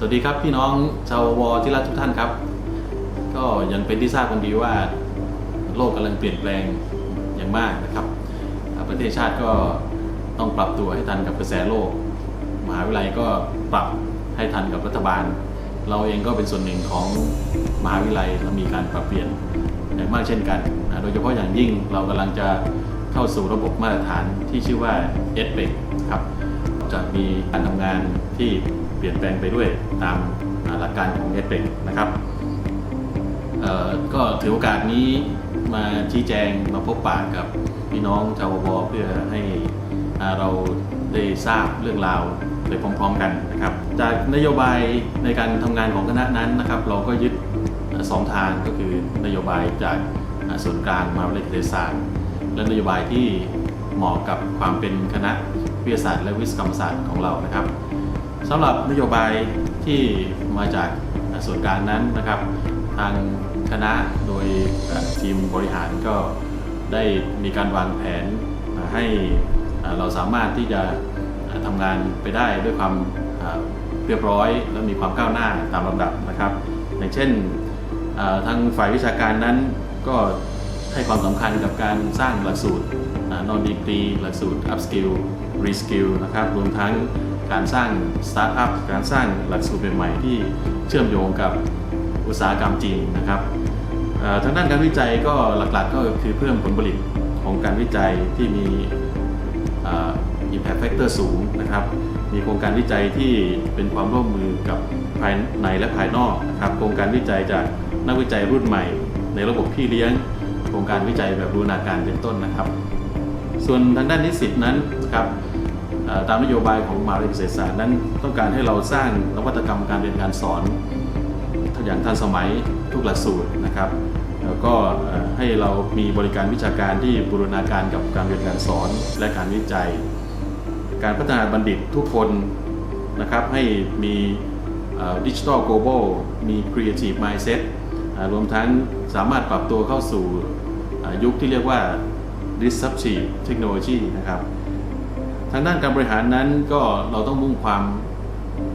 สวัสดีครับพี่น้องชาววอที่รักทุกท่านครับ ก็ยังเป็นที่ทราบกันดีว่า โลกกำลังเปลี่ยนแปลงอย่างมากนะครับ ประเทศชาติก็ต้องปรับตัวให้ทันกับกระแสโลก มหาวิทยาลัยก็ปรับให้ทันกับรัฐบาล เราเองก็เป็นส่วนหนึ่งของมหาวิทยาลัยและมีการปรับเปลี่ยนอย่างมากเช่นกันโดยเฉพาะอย่างยิ่งเรากำลังจะเข้าสู่ระบบมาตรฐานที่ชื่อว่า e d p e c ครับจะมีการทำงานที่ เปลี่ยนแปลงไปด้วยตามหลักการของ e d p e c นะครับก็ถือโอกาสนี้มาชี้แจงมาพบปะกับพี่น้องชาววเพื่อให้อ่าเราได้ทราบเรื่องราวไปพร้อมๆกันนะครับ จากนโยบายในการทำงานของคณะนั้นนะครับ เราก็ยึดอ่าสองทางก็คือนโยบายจากส่วนกลางมาวิทยาศาสตร์ และนโยบายที่เหมาะกับความเป็นคณะวิทยาศาสตร์ และวิศวกรรมศาสตร์ของเรานะครับ สำหรับนโยบายที่มาจากส่วนกลางนั้นนะครับ ทางคณะโดยทีมบริหารก็ได้มีการวางแผนให้เราสามารถที่จะทำงานไปได้ด้วยความเรียบร้อย และมีความก้าวหน้าตามลำดับนะครับ อย่างเช่นทางฝ่ายวิชาการนั้นก็ให้ความสำคัญกับการสร้างหลักสูตรนอนดีกรีหลักสูตร up skill re skill นะครับรวมทั้ง การสร้างสตาร์ทอัพการสร้างหลักสูตรใหม่ๆที่เชื่อมโยงกับอุตสาหกรรมจริงนะครับทางด้านการวิจัยก็หลักๆก็คือเพิ่มผลผลิตของการวิจัยที่มีอ่อ impact factor สูงนะครับ มีโครงการวิจัยที่เป็นความร่วมมือกับภายในและภายนอกนะครับ โครงการวิจัยจากนักวิจัยรุ่นใหม่ ในระบบพี่เลี้ยง โครงการวิจัยแบบบูรณาการเป็นต้นนะครับ ส่วนทางด้านนิสิตนั้นนะครับ ตามนโยบายของมหาวิทยาลัยเกษตรศาสตร์นั้น ต้องการให้เราสร้างนวัตกรรมการเรียนการสอนอย่างทันสมัยทุกหลักสูตรนะครับแล้วก็ให้เรามีบริการวิชาการที่บูรณาการกับการเรียนการสอนและการวิจัย การพัฒนาบัณฑิตทุกคนนะครับให้มีดิจิทัลโกลบอลมี Creative Mindset รวมทั้งสามารถปรับตัวเข้าสู่ยุคที่เรียกว่า Disruptive Technology นะครับ ทางด้านการบริหารนั้นก็เราต้องมุ่งความ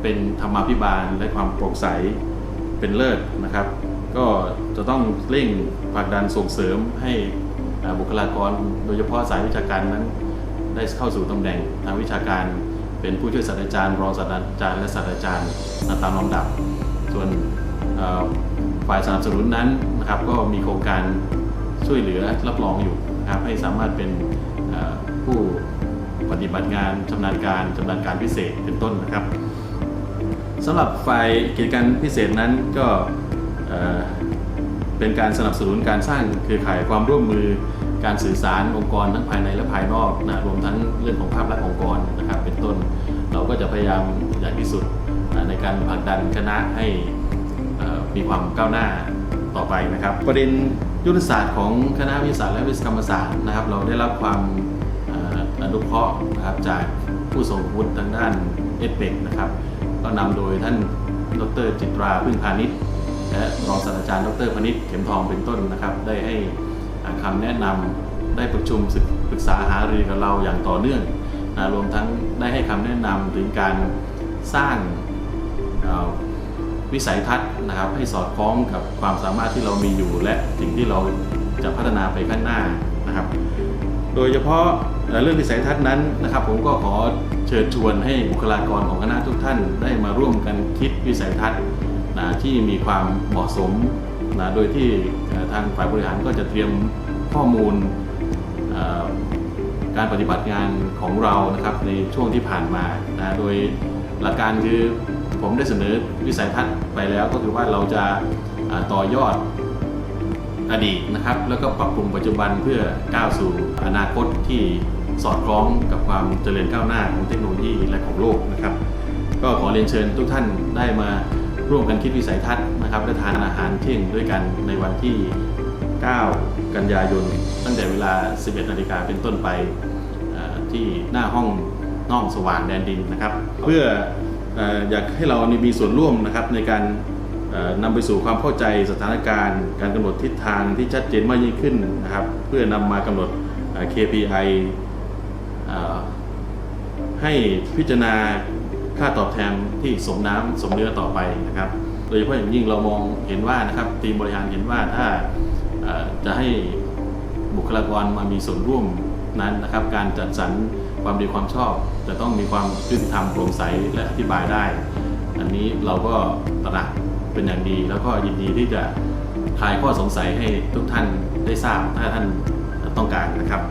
เป็นธรรมาภิบาลและความโปร่งใสเป็นเลิศนะครับ ก็จะต้องเร่งผลักดันส่งเสริมให้บุคลากรโดยเฉพาะสายวิชาการนั้น ได้เข้าสู่ตำแหน่งทางวิชาการ เป็นผู้ช่วยศาสตราจารย์ รองศาสตราจารย์และศาสตราจารย์ตามลำดับ ส่วนฝ่ายสนับสนุนนั้นนะครับ ก็มีโครงการช่วยเหลือรับรองอยู่นะครับให้สามารถเป็นผู้ ปฏิบัติงานชำนาญการชำนาญการพิเศษเป็นต้นนะครับสำหรับฝ่ายกิจการพิเศษนั้นก็เป็นการสนับสนุนการสร้างเครือข่ายความร่วมมือการสื่อสารองค์กรทั้งภายในและภายนอกนะรวมทั้งเรื่องของภาพลักษณ์องค์กรนะครับ เป็นต้นเราก็จะพยายามอย่างที่สุดอ่าในการผลักดันคณะให้มีความก้าวหน้าต่อไปนะครับ ประเด็นยุทธศาสตร์ของคณะวิทยาศาสตร์และวิศวกรรมศาสตร์นะครับ เราได้รับความ อนุเคราะห์นะครับจากผู้ทรงวุฒิทางด้านเอเปกนะครับ ก็นำโดยท่านดรจิตราพึ่งพาณิชย์และรองศาสตราจารย์ดรพนิษฐ์เข็มทองเป็นต้นนะครับ ได้ให้อ่าคำแนะนำได้ประชุมศึกปรึกษาหารือกับเราอย่างต่อเนื่องนะรวมทั้งได้ให้คำแนะนำถึงการสร้างวิสัยทัศน์นะครับ ให้สอดคล้องกับความสามารถที่เรามีอยู่ และสิ่งที่เราจะพัฒนาไปข้างหน้านะครับ โดยเฉพาะ เรื่องวิสัยทัศน์นั้นนะครับ ผมก็ขอเชิญชวนให้บุคลากรของคณะทุกท่านได้มาร่วมกันคิดวิสัยทัศน์นะที่มีความเหมาะสมนะโดยที่ทางฝ่ายบริหารก็จะเตรียมข้อมูลการปฏิบัติงานของเรานะครับในช่วงที่ผ่านมานะโดยหลักการคือผมได้เสนอวิสัยทัศน์ไปแล้วก็คือว่าเราจะต่อยอด อดีตนะครับ แล้วก็ปรับปรุงปัจจุบันเพื่อก้าวสู่อนาคตที่สอดคล้องกับความเจริญก้าวหน้าของเทคโนโลยีและของโลกนะครับ ก็ขอเรียนเชิญทุกท่านได้มาร่วมกันคิดวิสัยทัศน์นะครับและทานอาหารเที่ยงด้วยกันในวันที่ 9 กันยายน ตั้งแต่เวลา 11 นาฬิกาเป็นต้นไปที่หน้าห้องน้องสว่างแดนดินนะครับ เพื่ออยากให้เรามีส่วนร่วมนะครับในการ นำไปสู่ความเข้าใจสถานการณ์ การกำหนดทิศทางที่ชัดเจนมากยิ่งขึ้นนะครับ เพื่อนำมากำหนด KPI ให้พิจารณาค่าตอบแทนที่สมน้ำสมเนื้อต่อไปนะครับ โดยเฉพาะอย่างยิ่งเรามองเห็นว่านะครับทีมบริหารเห็นว่าถ้าจะให้บุคลากรมามีส่วนร่วมนั้นนะครับ การจัดสรรความดีความชอบ จะต้องมีความยุติธรรมโปร่งใสและอธิบายได้ อันนี้เราก็ตระหนัก เป็นอย่างดี แล้วก็ยินดีที่จะคลายข้อสงสัยให้ทุกท่านได้ทราบถ้าท่านต้องการนะครับ